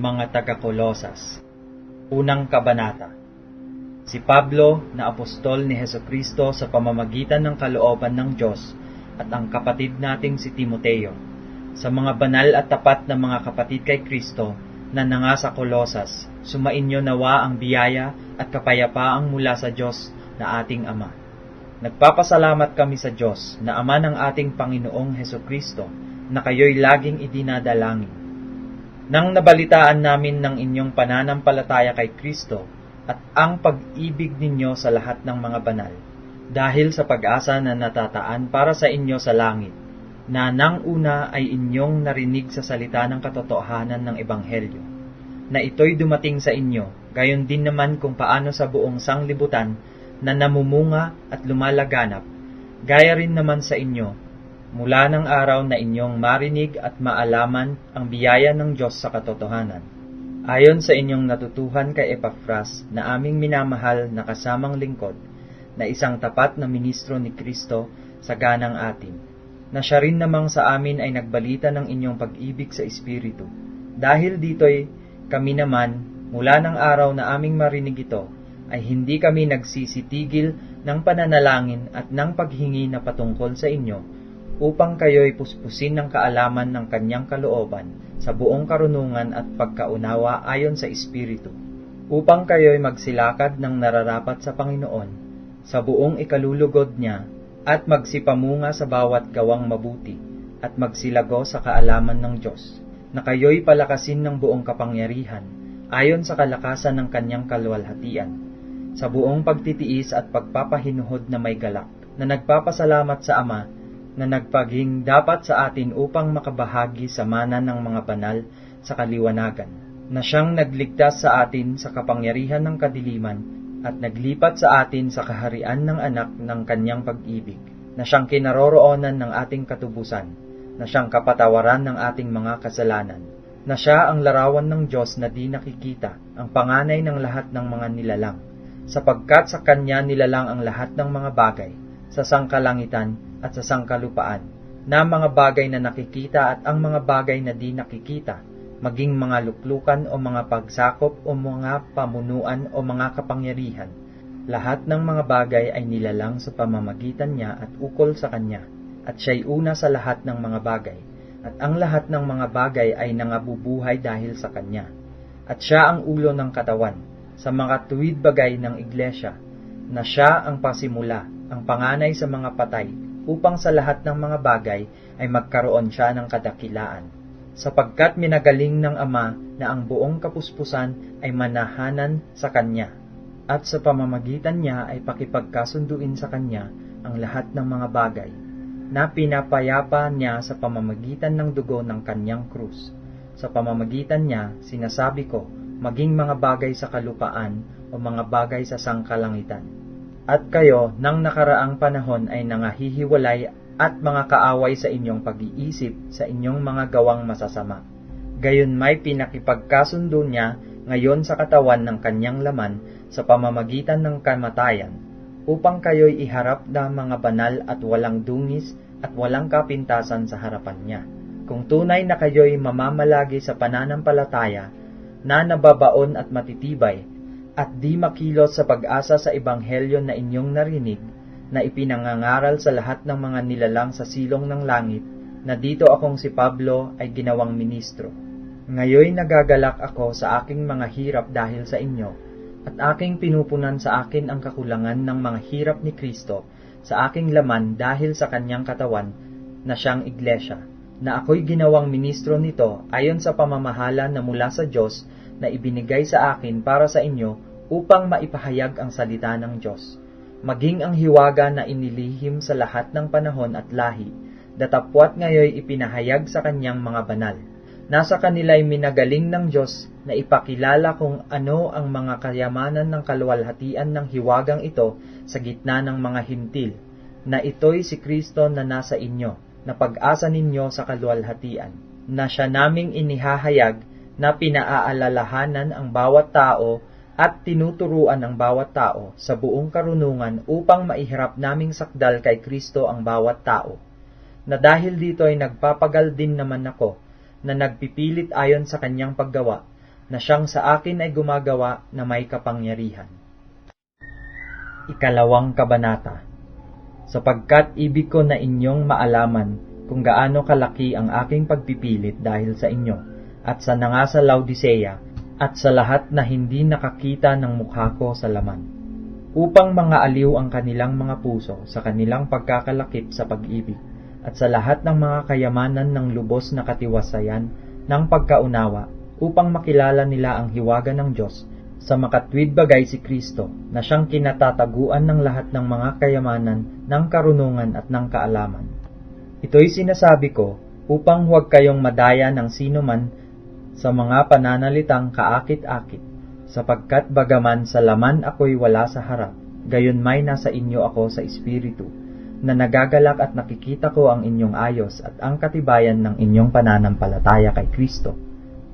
mga taga-Kolosas. Unang Kabanata Si Pablo na apostol ni Heso Kristo sa pamamagitan ng kalooban ng Diyos at ang kapatid nating si Timoteo, sa mga banal at tapat na mga kapatid kay Kristo na nanga sa Kolosas, sumainyo nawa ang biyaya at kapayapaang mula sa Diyos na ating Ama. Nagpapasalamat kami sa Diyos na Ama ng ating Panginoong Heso Kristo na kayo'y laging idinadalangin. Nang nabalitaan namin ng inyong pananampalataya kay Kristo at ang pag-ibig ninyo sa lahat ng mga banal, dahil sa pag-asa na natataan para sa inyo sa langit, na nang una ay inyong narinig sa salita ng katotohanan ng Ebanghelyo, na ito'y dumating sa inyo, gayon din naman kung paano sa buong sanglibutan na namumunga at lumalaganap, gaya rin naman sa inyo, mula ng araw na inyong marinig at maalaman ang biyaya ng Diyos sa katotohanan. Ayon sa inyong natutuhan kay Epafras na aming minamahal na kasamang lingkod, na isang tapat na ministro ni Kristo sa ganang atin, na siya rin namang sa amin ay nagbalita ng inyong pag-ibig sa Espiritu. Dahil dito'y kami naman, mula ng araw na aming marinig ito, ay hindi kami nagsisitigil ng pananalangin at ng paghingi na patungkol sa inyo, upang kayo'y puspusin ng kaalaman ng kanyang kalooban sa buong karunungan at pagkaunawa ayon sa Espiritu, upang kayo'y magsilakad ng nararapat sa Panginoon, sa buong ikalulugod niya, at magsipamunga sa bawat gawang mabuti, at magsilago sa kaalaman ng Diyos, na kayo'y palakasin ng buong kapangyarihan, ayon sa kalakasan ng kanyang kalwalhatian, sa buong pagtitiis at pagpapahinuhod na may galak, na nagpapasalamat sa Ama na nagpaging dapat sa atin upang makabahagi sa mana ng mga banal sa kaliwanagan, na siyang nagligtas sa atin sa kapangyarihan ng kadiliman at naglipat sa atin sa kaharian ng anak ng kanyang pag-ibig, na siyang kinaroroonan ng ating katubusan, na siyang kapatawaran ng ating mga kasalanan, na siya ang larawan ng Diyos na di nakikita, ang panganay ng lahat ng mga nilalang, sapagkat sa Kanya nilalang ang lahat ng mga bagay, sa sangkalangitan at sa sangkalupaan, na mga bagay na nakikita at ang mga bagay na di nakikita, maging mga luklukan o mga pagsakop o mga pamunuan o mga kapangyarihan. Lahat ng mga bagay ay nilalang sa pamamagitan niya at ukol sa kanya, at siya'y una sa lahat ng mga bagay, at ang lahat ng mga bagay ay nangabubuhay dahil sa kanya. At siya ang ulo ng katawan, sa mga tuwid bagay ng iglesia, na siya ang pasimula, ang panganay sa mga patay, upang sa lahat ng mga bagay ay magkaroon siya ng kadakilaan. Sapagkat minagaling ng Ama na ang buong kapuspusan ay manahanan sa Kanya, at sa pamamagitan niya ay pakipagkasunduin sa Kanya ang lahat ng mga bagay, na pinapayapa niya sa pamamagitan ng dugo ng Kanyang krus. Sa pamamagitan niya, sinasabi ko, maging mga bagay sa kalupaan o mga bagay sa sangkalangitan at kayo nang nakaraang panahon ay nangahihiwalay at mga kaaway sa inyong pag-iisip sa inyong mga gawang masasama. Gayon may pinakipagkasundo niya ngayon sa katawan ng kanyang laman sa pamamagitan ng kamatayan, upang kayo'y iharap na mga banal at walang dungis at walang kapintasan sa harapan niya. Kung tunay na kayo'y mamamalagi sa pananampalataya, na nababaon at matitibay, at di makilos sa pag-asa sa ebanghelyo na inyong narinig, na ipinangangaral sa lahat ng mga nilalang sa silong ng langit, na dito akong si Pablo ay ginawang ministro. Ngayoy nagagalak ako sa aking mga hirap dahil sa inyo, at aking pinupunan sa akin ang kakulangan ng mga hirap ni Kristo sa aking laman dahil sa kanyang katawan na siyang iglesia, na ako'y ginawang ministro nito ayon sa pamamahala na mula sa Diyos na ibinigay sa akin para sa inyo upang maipahayag ang salita ng Diyos. Maging ang hiwaga na inilihim sa lahat ng panahon at lahi, datapwat ngayoy ipinahayag sa kanyang mga banal. Nasa kanila'y minagaling ng Diyos na ipakilala kung ano ang mga kayamanan ng kaluwalhatian ng hiwagang ito sa gitna ng mga hintil, na ito'y si Kristo na nasa inyo, na pag-asa ninyo sa kaluwalhatian, na siya naming inihahayag na pinaaalalahanan ang bawat tao at tinuturuan ang bawat tao sa buong karunungan upang maihirap naming sakdal kay Kristo ang bawat tao. Na dahil dito ay nagpapagal din naman ako, na nagpipilit ayon sa kanyang paggawa, na siyang sa akin ay gumagawa na may kapangyarihan. Ikalawang Kabanata Sapagkat ibig ko na inyong maalaman kung gaano kalaki ang aking pagpipilit dahil sa inyo, at sa nanga sa Laodicea, at sa lahat na hindi nakakita ng mukha ko sa laman, upang mga aliw ang kanilang mga puso sa kanilang pagkakalakip sa pag-ibig, at sa lahat ng mga kayamanan ng lubos na katiwasayan ng pagkaunawa, upang makilala nila ang hiwaga ng Diyos sa makatwid bagay si Kristo na siyang kinatataguan ng lahat ng mga kayamanan ng karunungan at ng kaalaman. Ito'y sinasabi ko upang huwag kayong madaya ng sino man sa mga pananalitang kaakit-akit, sapagkat bagaman sa laman ako'y wala sa harap, gayon may nasa inyo ako sa Espiritu, na nagagalak at nakikita ko ang inyong ayos at ang katibayan ng inyong pananampalataya kay Kristo.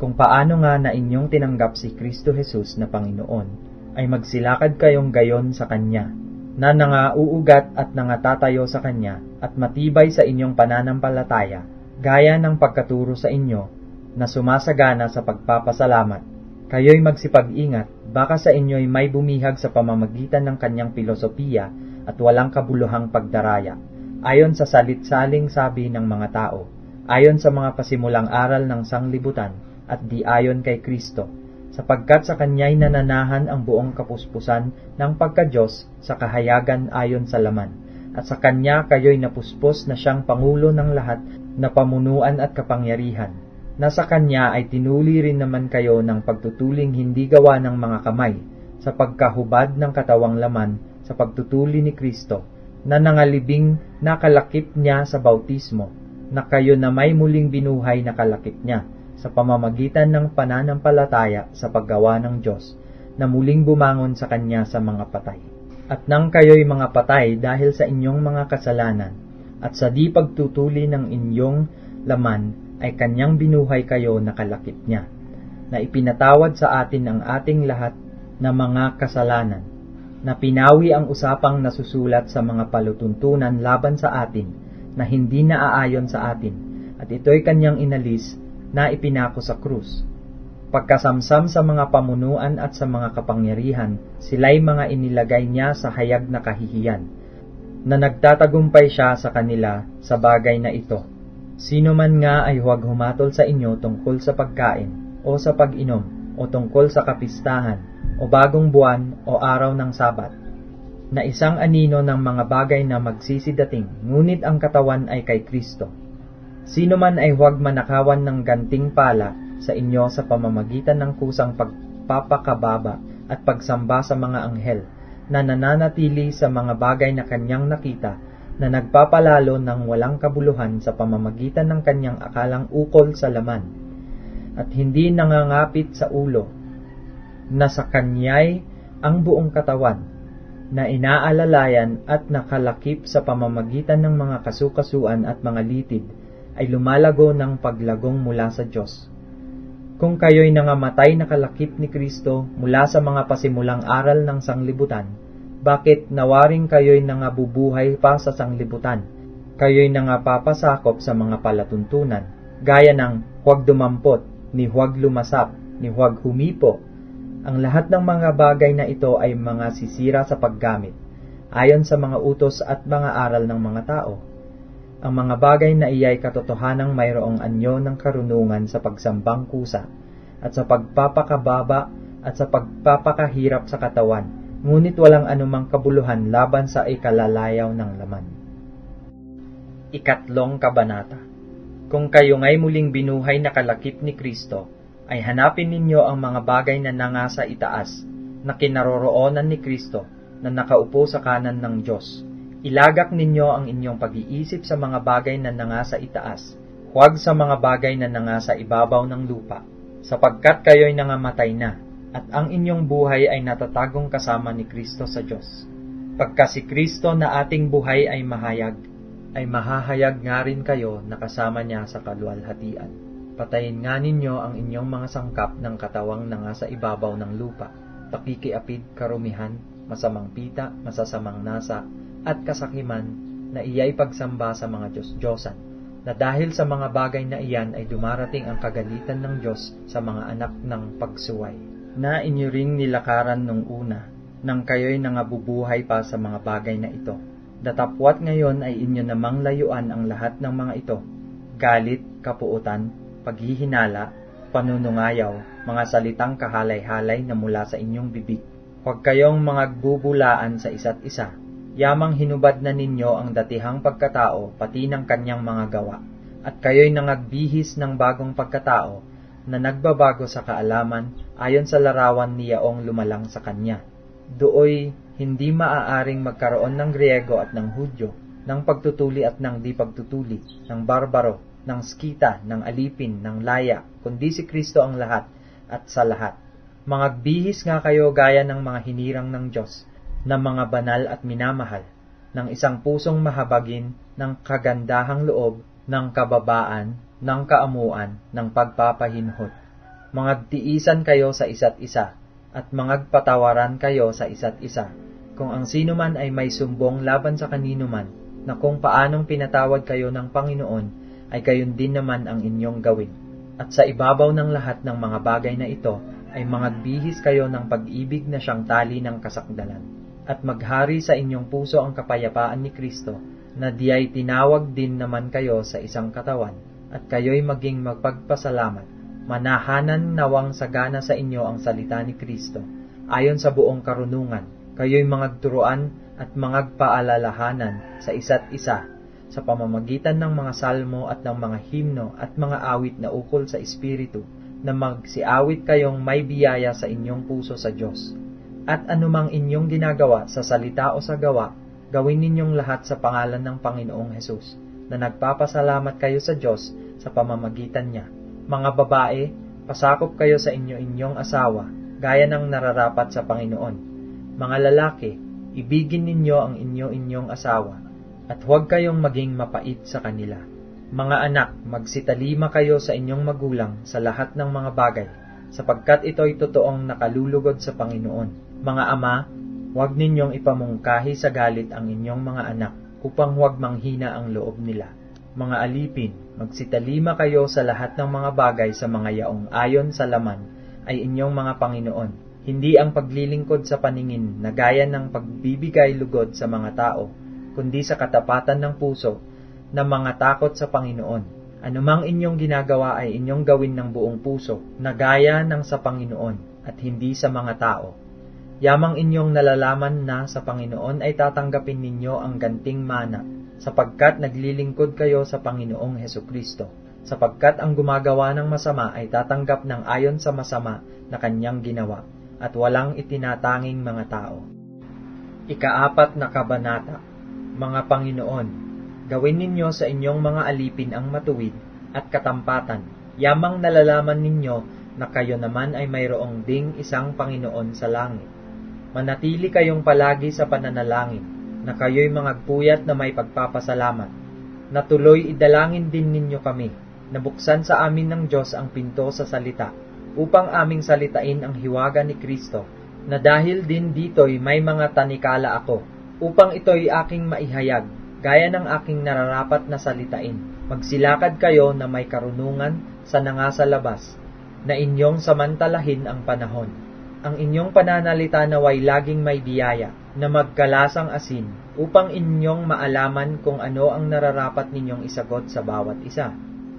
Kung paano nga na inyong tinanggap si Kristo Jesus na Panginoon, ay magsilakad kayong gayon sa Kanya, na nangauugat at nangatatayo sa Kanya at matibay sa inyong pananampalataya, gaya ng pagkaturo sa inyo na sumasagana sa pagpapasalamat. Kayo'y magsipag-ingat, baka sa inyo'y may bumihag sa pamamagitan ng kanyang filosofiya at walang kabuluhang pagdaraya, ayon sa salit-saling sabi ng mga tao, ayon sa mga pasimulang aral ng sanglibutan, at di ayon kay Kristo, sapagkat sa kanya'y nananahan ang buong kapuspusan ng pagka-Diyos sa kahayagan ayon sa laman, at sa kanya kayo'y napuspos na siyang Pangulo ng lahat na pamunuan at kapangyarihan, na sa kanya ay tinuli rin naman kayo ng pagtutuling hindi gawa ng mga kamay, sa pagkahubad ng katawang laman sa pagtutuli ni Kristo, na nangalibing nakalakip niya sa bautismo, na kayo na may muling binuhay na kalakip niya, sa pamamagitan ng pananampalataya sa paggawa ng Diyos, na muling bumangon sa Kanya sa mga patay. At nang kayo'y mga patay dahil sa inyong mga kasalanan, at sa di pagtutuli ng inyong laman, ay Kanyang binuhay kayo na kalakip niya, na ipinatawad sa atin ang ating lahat na mga kasalanan, na pinawi ang usapang nasusulat sa mga palutuntunan laban sa atin, na hindi naaayon sa atin, at ito'y Kanyang inalis na ipinako sa krus. Pagkasamsam sa mga pamunuan at sa mga kapangyarihan, sila'y mga inilagay niya sa hayag na kahihiyan, na nagtatagumpay siya sa kanila sa bagay na ito. Sino man nga ay huwag humatol sa inyo tungkol sa pagkain, o sa pag-inom, o tungkol sa kapistahan, o bagong buwan, o araw ng sabat, na isang anino ng mga bagay na magsisidating, ngunit ang katawan ay kay Kristo. Sino man ay huwag manakawan ng ganting pala sa inyo sa pamamagitan ng kusang pagpapakababa at pagsamba sa mga anghel na nananatili sa mga bagay na kanyang nakita na nagpapalalo ng walang kabuluhan sa pamamagitan ng kanyang akalang ukol sa laman at hindi nangangapit sa ulo na sa kanya'y ang buong katawan na inaalalayan at nakalakip sa pamamagitan ng mga kasukasuan at mga litid ay lumalago ng paglagong mula sa Diyos. Kung kayo'y nangamatay na kalakip ni Kristo mula sa mga pasimulang aral ng sanglibutan, bakit nawaring kayo'y nangabubuhay pa sa sanglibutan? Kayo'y nangapapasakop sa mga palatuntunan, gaya ng huwag dumampot, ni huwag lumasap, ni huwag humipo. Ang lahat ng mga bagay na ito ay mga sisira sa paggamit, ayon sa mga utos at mga aral ng mga tao ang mga bagay na iyay katotohanang mayroong anyo ng karunungan sa pagsambang kusa at sa pagpapakababa at sa pagpapakahirap sa katawan, ngunit walang anumang kabuluhan laban sa ikalalayaw ng laman. Ikatlong Kabanata. Kung kayo ngay muling binuhay na kalakip ni Kristo, ay hanapin ninyo ang mga bagay na nangasa itaas, na kinaroroonan ni Kristo, na nakaupo sa kanan ng Diyos. Ilagak ninyo ang inyong pag-iisip sa mga bagay na nangasa itaas, huwag sa mga bagay na nangasa ibabaw ng lupa, sapagkat kayo'y nangamatay na, at ang inyong buhay ay natatagong kasama ni Kristo sa Diyos. Pagka si Kristo na ating buhay ay mahayag, ay mahahayag nga rin kayo na kasama niya sa kaluwalhatian. Patayin nga ninyo ang inyong mga sangkap ng katawang nangasa ibabaw ng lupa, pakikiapid, karumihan, masamang pita, masasamang nasa, at kasakiman na iyay pagsamba sa mga Diyos-Diyosan na dahil sa mga bagay na iyan ay dumarating ang kagalitan ng Diyos sa mga anak ng pagsuway. Na inyo ring nilakaran nung una, nang kayo'y nangabubuhay pa sa mga bagay na ito. Datapwat ngayon ay inyo namang layuan ang lahat ng mga ito, galit, kapuutan, paghihinala, panunungayaw, mga salitang kahalay-halay na mula sa inyong bibig. Huwag kayong mga sa isa't isa, yamang hinubad na ninyo ang datihang pagkatao pati ng kanyang mga gawa, at kayo'y nangagbihis ng bagong pagkatao na nagbabago sa kaalaman ayon sa larawan ni Yaong lumalang sa kanya. Dooy hindi maaaring magkaroon ng Griego at ng Hudyo, ng pagtutuli at ng di pagtutuli, ng barbaro, ng skita, ng alipin, ng laya, kundi si Kristo ang lahat at sa lahat. Mangagbihis nga kayo gaya ng mga hinirang ng Diyos, na mga banal at minamahal, ng isang pusong mahabagin, ng kagandahang loob, ng kababaan, ng kaamuan, ng pagpapahinhot. Mangagtiisan kayo sa isa't isa, at mangagpatawaran kayo sa isa't isa. Kung ang sino man ay may sumbong laban sa kanino man, na kung paanong pinatawad kayo ng Panginoon, ay gayon din naman ang inyong gawin. At sa ibabaw ng lahat ng mga bagay na ito, ay mangagbihis kayo ng pag-ibig na siyang tali ng kasakdalan. At maghari sa inyong puso ang kapayapaan ni Kristo, na diay tinawag din naman kayo sa isang katawan, at kayo'y maging magpagpasalamat. Manahanan nawang sagana sa inyo ang salita ni Kristo, ayon sa buong karunungan, kayo'y mangagturuan at mangagpaalalahanan sa isa't isa sa pamamagitan ng mga salmo at ng mga himno at mga awit na ukol sa Espiritu, na magsiawit kayong may biyaya sa inyong puso sa Diyos. At anumang inyong ginagawa sa salita o sa gawa, gawin ninyong lahat sa pangalan ng Panginoong Hesus, na nagpapasalamat kayo sa Diyos sa pamamagitan niya. Mga babae, pasakop kayo sa inyo-inyong asawa, gaya ng nararapat sa Panginoon. Mga lalaki, ibigin ninyo ang inyo-inyong asawa, at huwag kayong maging mapait sa kanila. Mga anak, magsitalima kayo sa inyong magulang sa lahat ng mga bagay, sapagkat ito'y totoong nakalulugod sa Panginoon. Mga ama, huwag ninyong ipamungkahi sa galit ang inyong mga anak, upang huwag manghina ang loob nila. Mga alipin, magsitalima kayo sa lahat ng mga bagay sa mga yaong ayon sa laman ay inyong mga Panginoon, hindi ang paglilingkod sa paningin na gaya ng pagbibigay lugod sa mga tao, kundi sa katapatan ng puso na mga takot sa Panginoon. Anumang inyong ginagawa ay inyong gawin ng buong puso, na gaya ng sa Panginoon at hindi sa mga tao. Yamang inyong nalalaman na sa Panginoon ay tatanggapin ninyo ang ganting mana, sapagkat naglilingkod kayo sa Panginoong Heso Kristo, sapagkat ang gumagawa ng masama ay tatanggap ng ayon sa masama na kanyang ginawa, at walang itinatanging mga tao. Ikaapat na kabanata mga Panginoon, gawin ninyo sa inyong mga alipin ang matuwid at katampatan. Yamang nalalaman ninyo na kayo naman ay mayroong ding isang Panginoon sa langit. Manatili kayong palagi sa pananalangin, na kayo'y magpuyat na may pagpapasalamat. Natuloy idalangin din ninyo kami, nabuksan sa amin ng Diyos ang pinto sa salita, upang aming salitain ang hiwaga ni Kristo, na dahil din dito'y may mga tanikala ako, upang ito'y aking maihayag, gaya ng aking nararapat na salitain. Magsilakad kayo na may karunungan sa nangasa labas, na inyong samantalahin ang panahon. Ang inyong pananalita naway laging may biyaya, na magkalasang asin, upang inyong maalaman kung ano ang nararapat ninyong isagot sa bawat isa.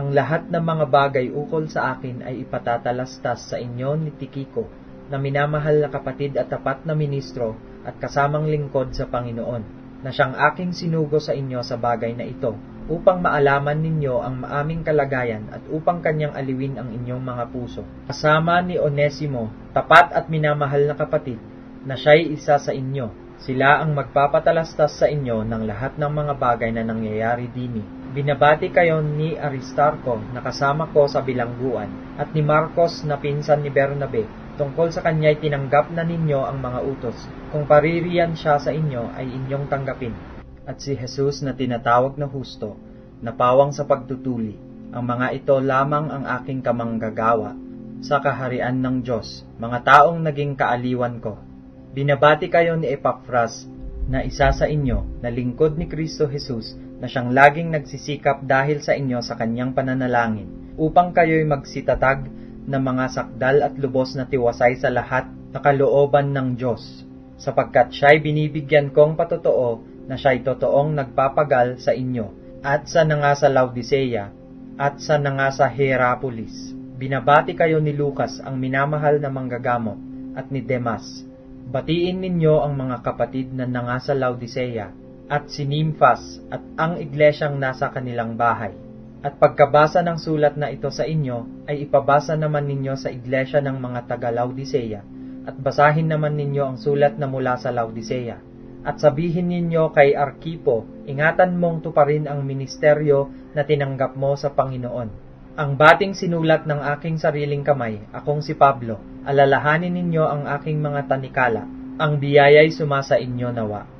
Ang lahat ng mga bagay ukol sa akin ay ipatatalastas sa inyo ni Tikiko, na minamahal na kapatid at tapat na ministro at kasamang lingkod sa Panginoon, na siyang aking sinugo sa inyo sa bagay na ito, upang maalaman ninyo ang maaming kalagayan at upang kanyang aliwin ang inyong mga puso. Kasama ni Onesimo, tapat at minamahal na kapatid, na siya'y isa sa inyo. Sila ang magpapatalastas sa inyo ng lahat ng mga bagay na nangyayari dini. Binabati kayo ni Aristarco na kasama ko sa bilangguan at ni Marcos na pinsan ni Bernabe Tungkol sa kanya'y tinanggap na ninyo ang mga utos. Kung paririyan siya sa inyo, ay inyong tanggapin. At si Jesus na tinatawag na husto, na pawang sa pagtutuli, ang mga ito lamang ang aking kamanggagawa sa kaharian ng Diyos, mga taong naging kaaliwan ko. Binabati kayo ni Epaphras na isa sa inyo na lingkod ni Kristo Jesus na siyang laging nagsisikap dahil sa inyo sa kanyang pananalangin, upang kayo'y magsitatag ng mga sakdal at lubos na tiwasay sa lahat na kalooban ng Diyos, sapagkat siya'y binibigyan kong patotoo na siya'y totoong nagpapagal sa inyo, at sa nanga sa Laodicea, at sa nanga sa Hierapolis. Binabati kayo ni Lucas ang minamahal na manggagamot, at ni Demas. Batiin ninyo ang mga kapatid na nanga sa Laodicea, at si Nymphas at ang iglesyang nasa kanilang bahay. At pagkabasa ng sulat na ito sa inyo, ay ipabasa naman ninyo sa iglesia ng mga taga Laodicea, at basahin naman ninyo ang sulat na mula sa Laodicea. At sabihin ninyo kay Arkipo, ingatan mong tuparin ang ministeryo na tinanggap mo sa Panginoon. Ang bating sinulat ng aking sariling kamay, akong si Pablo, alalahanin ninyo ang aking mga tanikala, ang biyaya'y sumasa inyo nawa.